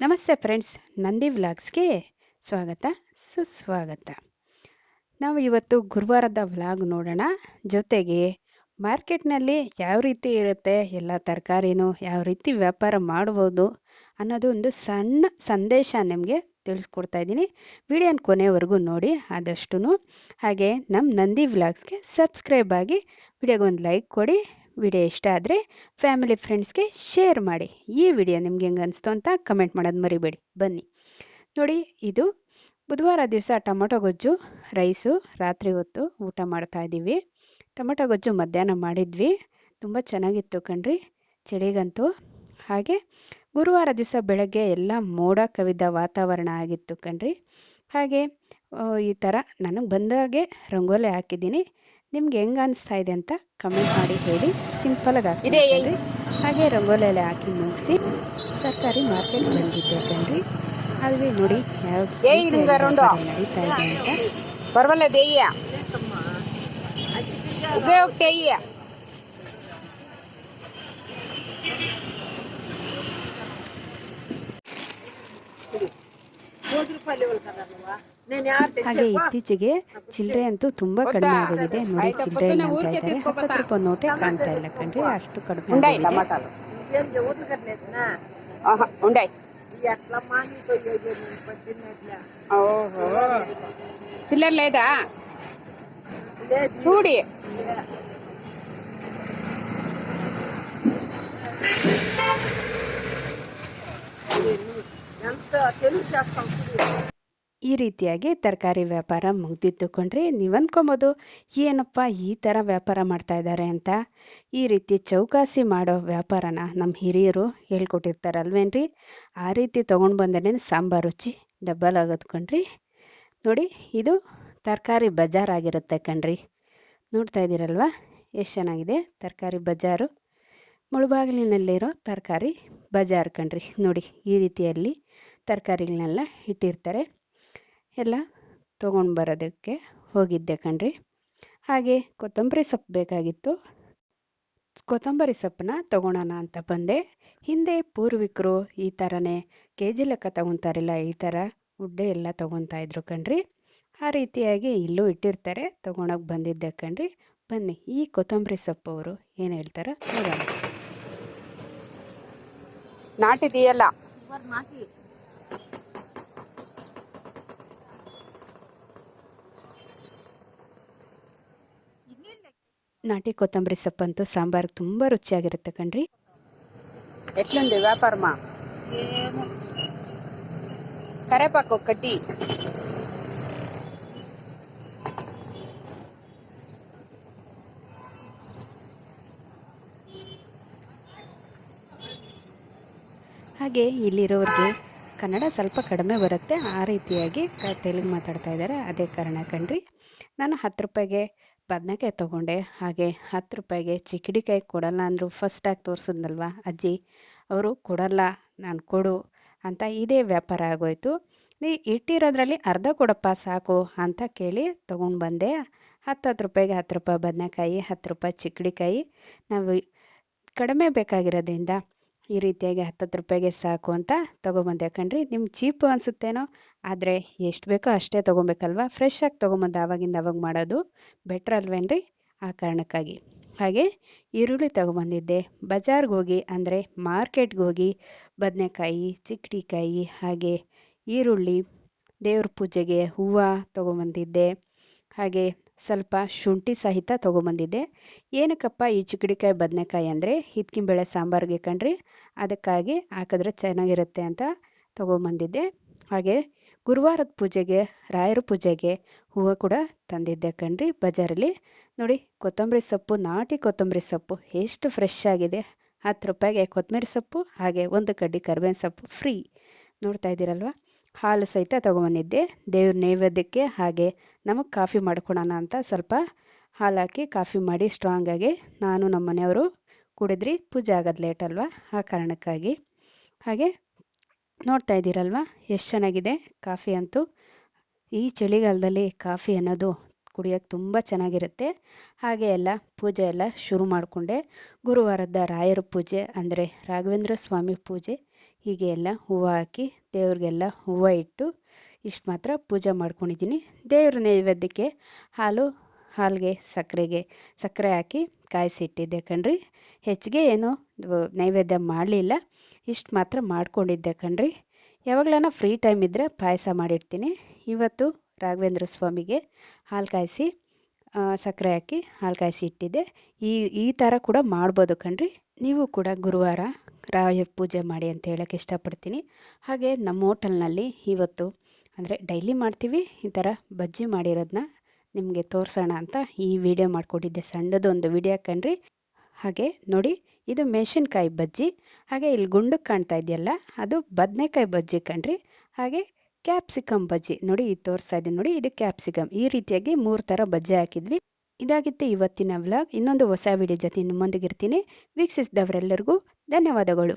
ನಮಸ್ತೆ ಫ್ರೆಂಡ್ಸ್, ನಂದಿ ವ್ಲಾಗ್ಸ್ಗೆ ಸ್ವಾಗತ, ಸುಸ್ವಾಗತ. ನಾವು ಇವತ್ತು ಗುರುವಾರದ ವ್ಲಾಗ್ ನೋಡೋಣ. ಜೊತೆಗೆ ಮಾರ್ಕೆಟ್ನಲ್ಲಿ ಯಾವ ರೀತಿ ಇರುತ್ತೆ, ಎಲ್ಲ ತರಕಾರಿನೂ ಯಾವ ರೀತಿ ವ್ಯಾಪಾರ ಮಾಡ್ಬೋದು ಅನ್ನೋದು ಒಂದು ಸಣ್ಣ ಸಂದೇಶ ನಿಮಗೆ ತಿಳಿಸ್ಕೊಡ್ತಾ ಇದ್ದೀನಿ. ವಿಡಿಯೋನ ಕೊನೆವರೆಗೂ ನೋಡಿ ಆದಷ್ಟು ಹಾಗೆ ನಮ್ಮ ನಂದಿ ವ್ಲಾಗ್ಸ್ಗೆ ಸಬ್ಸ್ಕ್ರೈಬ್ ಆಗಿ ವಿಡಿಯೋಗೆ ಒಂದು ಲೈಕ್ ಕೊಡಿ ವಿಡಿಯೋ ಇಷ್ಟ ಆದರೆ ಫ್ಯಾಮಿಲಿ ಫ್ರೆಂಡ್ಸ್ಗೆ ಶೇರ್ ಮಾಡಿ. ಈ ವಿಡಿಯೋ ನಿಮ್ಗೆ ಹೆಂಗೆ ಅನಿಸ್ತು ಅಂತ ಕಮೆಂಟ್ ಮಾಡೋದು ಮರಿಬೇಡಿ. ಬನ್ನಿ. ನೋಡಿ, ಇದು ಬುಧವಾರ ದಿವಸ ಟೊಮೊಟೊ ಗೊಜ್ಜು, ರೈಸು, ರಾತ್ರಿ ಹೊತ್ತು ಊಟ ಮಾಡ್ತಾ ಇದ್ದೀವಿ. ಟೊಮೊಟೊ ಗೊಜ್ಜು ಮಧ್ಯಾಹ್ನ ಮಾಡಿದ್ವಿ. ತುಂಬ ಚೆನ್ನಾಗಿತ್ತು ಕಣ್ರಿ, ಚಳಿಗಂತೂ. ಹಾಗೆ ಗುರುವಾರ ದಿವಸ ಬೆಳಗ್ಗೆ ಎಲ್ಲ ಮೋಡ ಕವಿದ ವಾತಾವರಣ ಆಗಿತ್ತು ಕಣ್ರಿ. ಹಾಗೆ ಈ ಥರ ನನಗೆ ಬಂದಾಗೆ ರಂಗೋಲಿ ಹಾಕಿದ್ದೀನಿ. ನಿಮ್ಗೆ ಹೆಂಗೆ ಅನಿಸ್ತಾ ಇದೆ ಅಂತ ಕಮೆಂಟ್ ಮಾಡಿ ಹೇಳಿ. ಸಿಂಪಲಾಗಿ ಹಾಕಿದ್ರಿ ಹಾಗೆ ರಂಗೋಲಿಯಲ್ಲಿ ಹಾಕಿ ಮುಗಿಸಿ ತರಕಾರಿ ಮಾರ್ಕೆಟ್ ಬಂದಿದ್ದೆ ಕಣ್ರಿ. ಅಲ್ಲಿ ನೋಡಿ ಯಾವ ನಡೀತಾ ಇದೆ ಅಂತ. ಪರವಾಗಿಲ್ಲ ದೇಯ್ಯ. Thank ಹೋಗ್ತೇಯ್ಯ ಹಾಗೆ ಇತ್ತೀಚೆಗೆ ಚಿಲ್ಲರೆ ಅಂತೂ ತುಂಬಾ ಕಡಿಮೆ ಆಗೋಗಿದೆ ನೋಡಿ ಚಿಲ್ಲರೆ ಇಲ್ಲ ಅಂತ ಇದ್ದಾರೆ ಹತ್ತು ರೂಪಾಯಿ ನೋಟೇ ಕಾಣ್ತಾ ಇಲ್ಲ ಕಣ್ರಿ ಅಷ್ಟು ಕಡಿಮೆ ఉండాయి ಆಗಿದೆ. టమాటాలు ఆహా, ఉండాయి ఓహో చిల్లర లేదా చూడి ಈ ರೀತಿಯಾಗಿ ತರಕಾರಿ ವ್ಯಾಪಾರ ಮುಗ್ದಿತ್ತು ಕಣ್ರಿ ನೀವು ಅಂದ್ಕೊಬೋದು ಏನಪ್ಪ ಈ ಥರ ವ್ಯಾಪಾರ ಮಾಡ್ತಾ ಇದ್ದಾರೆ ಅಂತ. ಈ ರೀತಿ ಚೌಕಾಸಿ ಮಾಡೋ ವ್ಯಾಪಾರನ ನಮ್ಮ ಹಿರಿಯರು ಹೇಳ್ಕೊಟ್ಟಿರ್ತಾರಲ್ವೇನ್ರಿ? ಆ ರೀತಿ ತೊಗೊಂಡು ಬಂದೇ ಸಾಂಬಾರು ರುಚಿ ಡಬ್ಬಲ್ ಆಗೋದು ನೋಡಿ, ಇದು ತರಕಾರಿ ಬಜಾರ್ ಆಗಿರುತ್ತೆ ಕಣ್ರಿ. ನೋಡ್ತಾ ಇದ್ದೀರಲ್ವಾ? ಎಷ್ಟು ಚೆನ್ನಾಗಿದೆ ತರಕಾರಿ ಬಜಾರು. ಮುಳುಬಾಗಿಲಿನಲ್ಲಿರೋ ತರಕಾರಿ ಬಜಾರ್ ಕಣ್ರಿ. ನೋಡಿ, ಈ ರೀತಿಯಲ್ಲಿ ತರಕಾರಿಗಳನ್ನೆಲ್ಲ ಇಟ್ಟಿರ್ತಾರೆ. ಎಲ್ಲ ತೊಗೊಂಡು ಬರೋದಕ್ಕೆ ಹೋಗಿದ್ದೆ ಕಣ್ರಿ. ಹಾಗೆ ಕೊತ್ತಂಬರಿ ಸೊಪ್ಪು ಬೇಕಾಗಿತ್ತು. ಕೊತ್ತಂಬರಿ ಸೊಪ್ಪನ್ನ ತಗೊಳೋಣ ಅಂತ ಬಂದೆ. ಹಿಂದೆ ಪೂರ್ವಿಕರು ಈ ಥರನೇ ಕೆ ಜಿ ಲೆಕ್ಕ ತಗೊತಾರಿಲ್ಲ ಈ ಥರ ಉಡ್ಡೆ ಎಲ್ಲ ತಗೊತಾ ಇದ್ರು ಕಣ್ರಿ. ಆ ರೀತಿಯಾಗಿ ಇಲ್ಲೂ ಇಟ್ಟಿರ್ತಾರೆ. ತಗೊಳಕ್ ಬಂದಿದ್ದೆ ಕಣ್ರಿ. ಬನ್ನಿ ಈ ಕೊತ್ತಂಬರಿ ಸೊಪ್ಪು ಅವರು ಏನು ಹೇಳ್ತಾರ ನೋಡೋಣ. నాటి ನಾಟಿ ಕೊತ್ತಂಬರಿ ಸೊಪ್ಪಂತೂ ಸಾಂಬಾರ್ಗೆ ತುಂಬ ರುಚಿಯಾಗಿರುತ್ತೆ ಕಣ್ರಿ ఎట్లుంది వ్యాపారమా కరేపాకు ఒక్కటి ಹಾಗೆ ಇಲ್ಲಿರೋರಿಗೆ ಕನ್ನಡ ಸ್ವಲ್ಪ ಕಡಿಮೆ ಬರುತ್ತೆ ಆ ರೀತಿಯಾಗಿ ಕ ತೆಲುಗು ಮಾತಾಡ್ತಾ ಇದ್ದಾರೆ ಅದೇ ಕಾರಣ ಕಣ್ರಿ ನಾನು ಹತ್ತು ರೂಪಾಯಿಗೆ ಬದನೆಕಾಯಿ ತೊಗೊಂಡೆ, ಹಾಗೆ ಹತ್ತು ರೂಪಾಯಿಗೆ ಚಿಕ್ಕಡಿಕಾಯಿ ಕೊಡಲ್ಲ ಅಂದರು ಫಸ್ಟಾಗಿ ತೋರಿಸಿದ್ನಲ್ವ ಅಜ್ಜಿ? ಅವರು ಕೊಡಲ್ಲ, ನಾನು ಕೊಡು ಅಂತ ಇದೇ ವ್ಯಾಪಾರ ಆಗೋಯ್ತು. ನೀ ಇಟ್ಟಿರೋದ್ರಲ್ಲಿ ಅರ್ಧ ಕೊಡಪ್ಪ ಸಾಕು ಅಂತ ಕೇಳಿ ತೊಗೊಂಡು ಬಂದೆ. ಹತ್ತು ಹತ್ತು ರೂಪಾಯಿಗೆ ಹತ್ತು ರೂಪಾಯಿ ಬದನೆಕಾಯಿ, ಹತ್ತು ರೂಪಾಯಿ ಚಿಕ್ಕಡಿಕಾಯಿ. ನಾವು ಕಡಿಮೆ ಬೇಕಾಗಿರೋದ್ರಿಂದ ಈ ರೀತಿಯಾಗಿ ಹತ್ತತ್ತು ರೂಪಾಯಿಗೆ ಸಾಕು ಅಂತ ತೊಗೊಬಂದೆ. ಕಣ್ರಿ ನಿಮ್ಗೆ ಚೀಪು ಅನಿಸುತ್ತೇನೋ, ಆದರೆ ಎಷ್ಟು ಬೇಕೋ ಅಷ್ಟೇ ತೊಗೊಬೇಕಲ್ವಾ? ಫ್ರೆಶ್ ಆಗಿ ತೊಗೊಂಬಂದು ಆವಾಗಿಂದ ಅವಾಗ ಮಾಡೋದು ಬೆಟ್ರ್ ಅಲ್ವೇನ್ರಿ? ಆ ಕಾರಣಕ್ಕಾಗಿ. ಹಾಗೆ ಈರುಳ್ಳಿ ತೊಗೊಬಂದಿದ್ದೆ. ಬಜಾರ್ಗೆ ಹೋಗಿ, ಅಂದರೆ ಮಾರ್ಕೆಟ್ಗೆ ಹೋಗಿ, ಬದನೆಕಾಯಿ ಚಿಕ್ಕಡಿಕಾಯಿ ಹಾಗೆ ಈರುಳ್ಳಿ, ದೇವ್ರ ಪೂಜೆಗೆ ಹೂವು ತೊಗೊಬಂದಿದ್ದೆ. ಹಾಗೆ ಸ್ವಲ್ಪ ಶುಂಠಿ ಸಹಿತ ತೊಗೊಬಂದಿದ್ದೆ. ಏನಕ್ಕಪ್ಪ ಈ ಚಿಕ್ಕಡಿಕಾಯಿ ಬದನೆಕಾಯಿ ಅಂದರೆ? ಹಿತ್ಕಿಂಬೇಳೆ ಸಾಂಬಾರಿಗೆ ಕಣ್ರಿ, ಅದಕ್ಕಾಗಿ ಹಾಕಿದ್ರೆ ಚೆನ್ನಾಗಿರುತ್ತೆ ಅಂತ ತೊಗೊಂಬಂದಿದ್ದೆ. ಹಾಗೆ ಗುರುವಾರದ ಪೂಜೆಗೆ, ರಾಯರ ಪೂಜೆಗೆ ಹೂವು ಕೂಡ ತಂದಿದ್ದೆ ಕಣ್ರಿ ಬಜಾರಲ್ಲಿ. ನೋಡಿ, ಕೊತ್ತಂಬರಿ ಸೊಪ್ಪು, ನಾಟಿ ಕೊತ್ತಂಬರಿ ಸೊಪ್ಪು, ಎಷ್ಟು ಫ್ರೆಶ್ ಆಗಿದೆ. ಹತ್ತು ರೂಪಾಯಿಗೆ ಕೊತ್ತಂಬರಿ ಸೊಪ್ಪು, ಹಾಗೆ ಒಂದು ಕಡ್ಡಿ ಕರ್ಬೇವಿನ ಸೊಪ್ಪು ಫ್ರೀ ನೋಡ್ತಾ ಇದ್ದೀರಲ್ವ? ಹಾಲು ಸಹಿತ ತೊಗೊಂಬಂದಿದ್ದೆ ದೇವ್ರ ನೈವೇದ್ಯಕ್ಕೆ ಹಾಗೆ ನಮಗೆ ಕಾಫಿ ಮಾಡ್ಕೊಳೋಣ ಅಂತ ಸ್ವಲ್ಪ ಹಾಲು ಹಾಕಿ ಕಾಫಿ ಮಾಡಿ ಸ್ಟ್ರಾಂಗಾಗಿ ನಾನು ನಮ್ಮ ಮನೆಯವರು ಕುಡಿದ್ರಿ. ಪೂಜೆ ಆಗೋದು ಲೇಟ್ ಅಲ್ವಾ? ಆ ಕಾರಣಕ್ಕಾಗಿ. ಹಾಗೆ ನೋಡ್ತಾ ಇದ್ದೀರಲ್ವ? ಎಷ್ಟು ಚೆನ್ನಾಗಿದೆ ಕಾಫಿ ಅಂತೂ. ಈ ಚಳಿಗಾಲದಲ್ಲಿ ಕಾಫಿ ಅನ್ನೋದು ಕುಡಿಯೋಕ್ಕೆ ತುಂಬ ಚೆನ್ನಾಗಿರುತ್ತೆ. ಹಾಗೆ ಎಲ್ಲ ಪೂಜೆ ಎಲ್ಲ ಶುರು ಮಾಡಿಕೊಂಡೆ. ಗುರುವಾರದ ರಾಯರ ಪೂಜೆ ಅಂದರೆ ರಾಘವೇಂದ್ರ ಸ್ವಾಮಿ ಪೂಜೆ. ಹೀಗೆ ಎಲ್ಲ ಹೂವು ಹಾಕಿ ದೇವ್ರಿಗೆಲ್ಲ ಹೂವು ಇಟ್ಟು ಇಷ್ಟು ಮಾತ್ರ ಪೂಜೆ ಮಾಡ್ಕೊಂಡಿದ್ದೀನಿ. ದೇವ್ರ ನೈವೇದ್ಯಕ್ಕೆ ಹಾಲು, ಹಾಲಿಗೆ ಸಕ್ಕರೆಗೆ ಸಕ್ಕರೆ ಹಾಕಿ ಕಾಯಿಸಿಟ್ಟಿದ್ದೆ ಕಣ್ರಿ. ಹೆಚ್ಚಿಗೆ ಏನು ನೈವೇದ್ಯ ಮಾಡಲಿಲ್ಲ. ಇಷ್ಟು ಮಾತ್ರ ಮಾಡ್ಕೊಂಡಿದ್ದೆ ಕಣ್ರಿ. ಯಾವಾಗಲನ ಫ್ರೀ ಟೈಮ್ ಇದ್ದರೆ ಪಾಯಸ ಮಾಡಿರ್ತೀನಿ ಇವತ್ತು ರಾಘವೇಂದ್ರ ಸ್ವಾಮಿಗೆ ಹಾಲು ಕಾಯಿಸಿ ಸಕ್ಕರೆ ಹಾಕಿ ಹಾಲು ಕಾಯಿಸಿ ಇಟ್ಟಿದ್ದೆ ಈ ಈ ಥರ ಕೂಡ ಮಾಡ್ಬೋದು ಕಣ್ರಿ. ನೀವು ಕೂಡ ಗುರುವಾರ ರಾಯರ ಪೂಜೆ ಮಾಡಿ ಅಂತ ಹೇಳೋಕ್ಕೆ ಇಷ್ಟಪಡ್ತೀನಿ. ಹಾಗೆ ನಮ್ಮ ಹೋಟೆಲ್ನಲ್ಲಿ ಇವತ್ತು ಅಂದರೆ ಡೈಲಿ ಮಾಡ್ತೀವಿ, ಈ ಥರ ಬಜ್ಜಿ ಮಾಡಿರೋದನ್ನ ನಿಮಗೆ ತೋರಿಸೋಣ ಅಂತ ಈ ವಿಡಿಯೋ ಮಾಡ್ಕೊಂಡಿದ್ದೆ. ಸಣ್ಣದೊಂದು ವಿಡಿಯೋ ಕಣ್ರಿ. ಹಾಗೆ ನೋಡಿ, ಇದು ಮೆಣಸಿನ್ಕಾಯಿ ಬಜ್ಜಿ. ಹಾಗೆ ಇಲ್ಲಿ ಗುಂಡಕ್ಕೆ ಕಾಣ್ತಾ ಇದೆಯಲ್ಲ, ಅದು ಬದನೆಕಾಯಿ ಬಜ್ಜಿ ಕಣ್ರಿ. ಹಾಗೆ ಕ್ಯಾಪ್ಸಿಕಮ್ ಬಜ್ಜಿ. ನೋಡಿ, ಇದು ತೋರಿಸ್ತಾ ಇದ್ದೀನಿ. ನೋಡಿ, ಇದು ಕ್ಯಾಪ್ಸಿಕಮ್. ಈ ರೀತಿಯಾಗಿ ಮೂರು ಥರ ಬಜ್ಜಿ ಹಾಕಿದ್ವಿ. ಇದಾಗಿತ್ತು ಇವತ್ತಿನ ವ್ಲಾಗ್. ಇನ್ನೊಂದು ಹೊಸ ವಿಡಿಯೋ ಜೊತೆ ನಿಮ್ಮೊಂದಿಗಿರ್ತೀನಿ ವೀಕ್ಷಿಸಿದವರೆಲ್ಲರಿಗೂ ಧನ್ಯವಾದಗಳು.